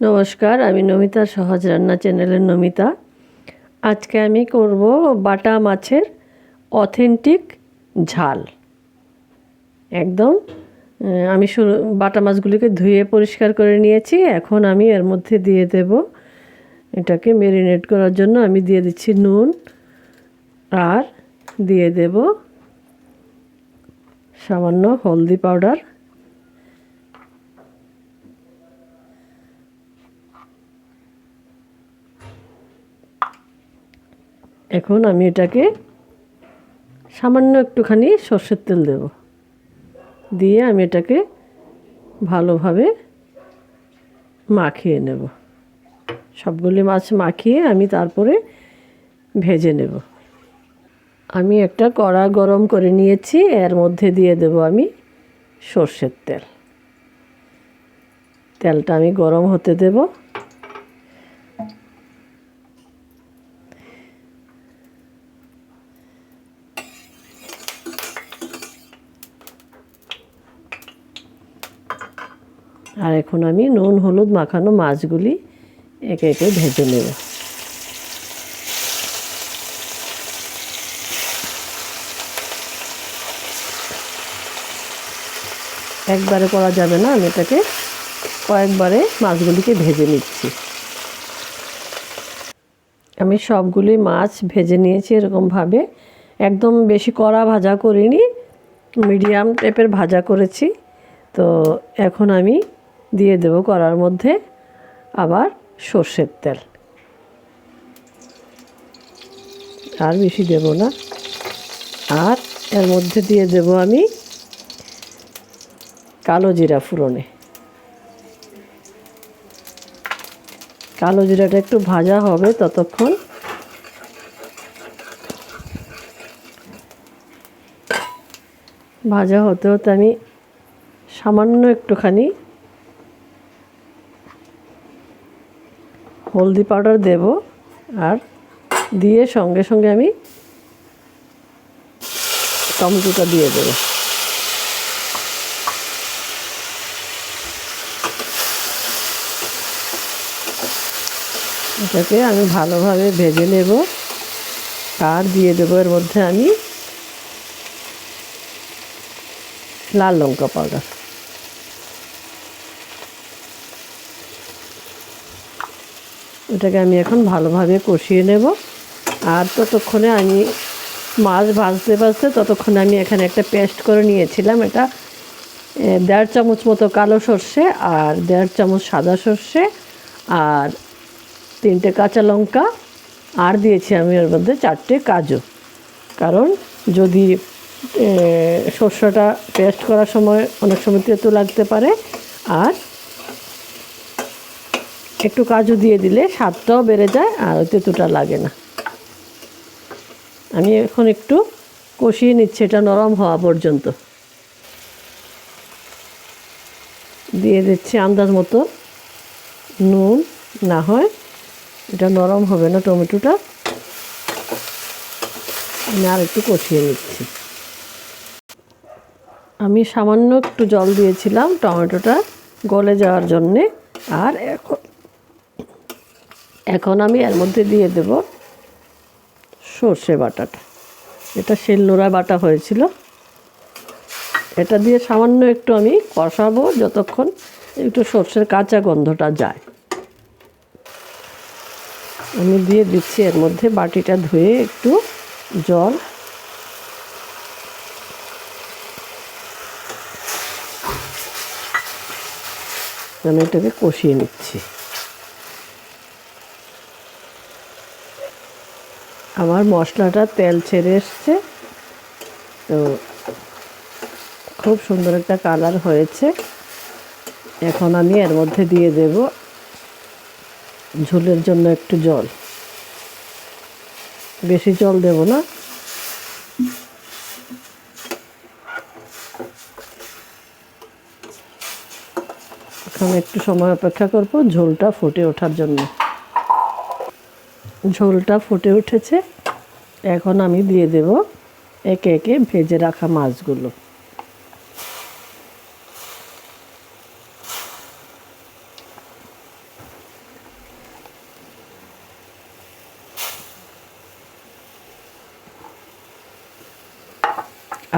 নমস্কার, আমি নমিতা সহজ, রান্না চ্যানেলের নমিতা। আজকে আমি করব বাটা মাছের অথেন্টিক ঝাল। একদম আমি শুরু, বাটা মাছগুলিকে ধুয়ে পরিষ্কার করে নিয়েছি। এখন আমি এর মধ্যে দিয়ে দেব এটাকে মেরিনেট করার জন্য। আমি দিয়ে দিচ্ছি নুন আর দিয়ে দেব সামান্য হলদি পাউডার। এখন আমি এটাকে সামান্য একটুখানি সর্ষের তেল দেব। দিয়ে আমি এটাকে ভালোভাবে মাখিয়ে নেব। সবগুলি মাছ মাখিয়ে আমি তারপরে ভেজে নেব। আমি একটা কড়া গরম করে নিয়েছি, এর মধ্যে দিয়ে দেব আমি সর্ষের তেল। তেলটা আমি গরম হতে দেবো। আর এখন আমি নুন, হলুদ মাখানো মাছগুলি একে একে ভেজে নেব। একবারে করা যাবে না, আমি এটাকে কয়েকবারে মাছগুলিকে ভেজে নিচ্ছি। আমি সবগুলি মাছ ভেজে নিয়েছি এরকমভাবে। একদম বেশি কড়া ভাজা করিনি, মিডিয়াম টাইপের ভাজা করেছি। তো এখন আমি দিয়ে দেব কড়ার মধ্যে আবার সর্ষের তেল। আর বেশি দেব না। আর এর মধ্যে দিয়ে দেব আমি কালো জিরা ফুরনে। কালো জিরাটা একটু ভাজা হবে ততক্ষণ। ভাজা হতে হতে আমি সামান্য একটুখানি হলদি পাউডার দেব আর দিয়ে সঙ্গে সঙ্গে আমি টমেটোটা দিয়ে দেবো। এটাকে আমি ভালোভাবে ভেজে নেব। আর দিয়ে দেবো এর মধ্যে আমি লাল লঙ্কা পাউডার। এটাকে আমি এখন ভালোভাবে কষিয়ে নেব। আর ততক্ষণে আমি মাছ ভাজতে ভাজতে ততক্ষণে আমি এখানে একটা পেস্ট করে নিয়েছিলাম। এটা দেড় চামচ মতো কালো সর্ষে আর দেড় চামচ সাদা সর্ষে আর তিনটে কাঁচা লঙ্কা। আর দিয়েছি আমি এর মধ্যে চারটে কাজু। কারণ যদি সর্ষেটা পেস্ট করার সময় অনেক সময় তেতো লাগতে পারে। আর একটু কাজু দিয়ে দিলে স্বাদটাও বেড়ে যায় আর তেঁতুটা লাগে না। আমি এখন একটু কষিয়ে নিচ্ছি, এটা নরম হওয়া পর্যন্ত। দিয়ে দিচ্ছি আন্দাজ মতো নুন, না হয় এটা নরম হবে না টমেটোটা। আমি আর একটু কষিয়ে নিচ্ছি। আমি সামান্য একটু জল দিয়েছিলাম টমেটোটা গলে যাওয়ার জন্যে, আর এখন এখন আমি এর মধ্যে দিয়ে দেব সর্ষে বাটাটা। এটা শিলনোড়া বাটা হয়েছিল। এটা দিয়ে সামান্য একটু আমি কষাবো যতক্ষণ একটু সর্ষের কাঁচা গন্ধটা যায়। আমি দিয়ে দিচ্ছি এর মধ্যে বাটিটা ধুয়ে একটু জল। আমি এটাকে কষিয়ে নিচ্ছি। আমার মশলাটা তেল ছেড়ে এসছে। তো খুব সুন্দর একটা কালার হয়েছে। এখন আমি এর মধ্যে দিয়ে দেব ঝোলের জন্য একটু জল। বেশি জল দেব না। এখন একটু সময় অপেক্ষা করব ঝোলটা ফুটে ওঠার জন্য। ঝোলটা ফুটে উঠেছে। এখন আমি দিয়ে দেব একে একে ভেজে রাখা মাছগুলো।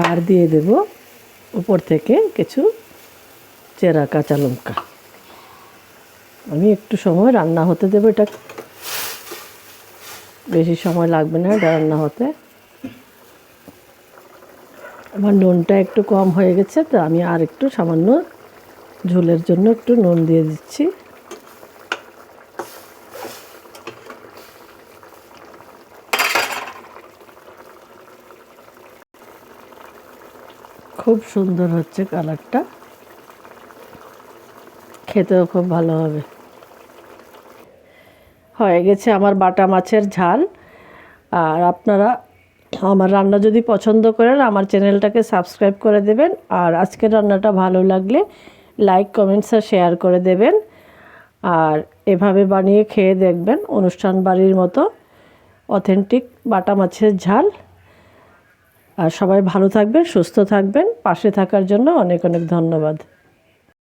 আর দিয়ে দেব উপর থেকে কিছু চেরা কাঁচা লঙ্কা। আমি একটু সময় রান্না হতে দেবো এটা বেশি সময় লাগবে না এটা রান্না হতে। আমার নুনটা একটু কম হয়ে গেছে, তো আমি আর একটু সামান্য ঝোলের জন্য একটু নুন দিয়ে দিচ্ছি। খুব সুন্দর হচ্ছে কালারটা। খেতেও খুব ভালো হবে। হয়ে গেছে আমার বাটা মাছের ঝাল। আর আপনারা আমার রান্না যদি পছন্দ করেন, আমার চ্যানেলটাকে সাবস্ক্রাইব করে দেবেন। আর আজকের রান্নাটা ভালো লাগলে লাইক, কমেন্টস আর শেয়ার করে দেবেন। আর এভাবে বানিয়ে খেয়ে দেখবেন অনুষ্ঠান বাড়ির মতো অথেন্টিক বাটা মাছের ঝাল। আর সবাই ভালো থাকবেন, সুস্থ থাকবেন। পাশে থাকার জন্য অনেক অনেক ধন্যবাদ।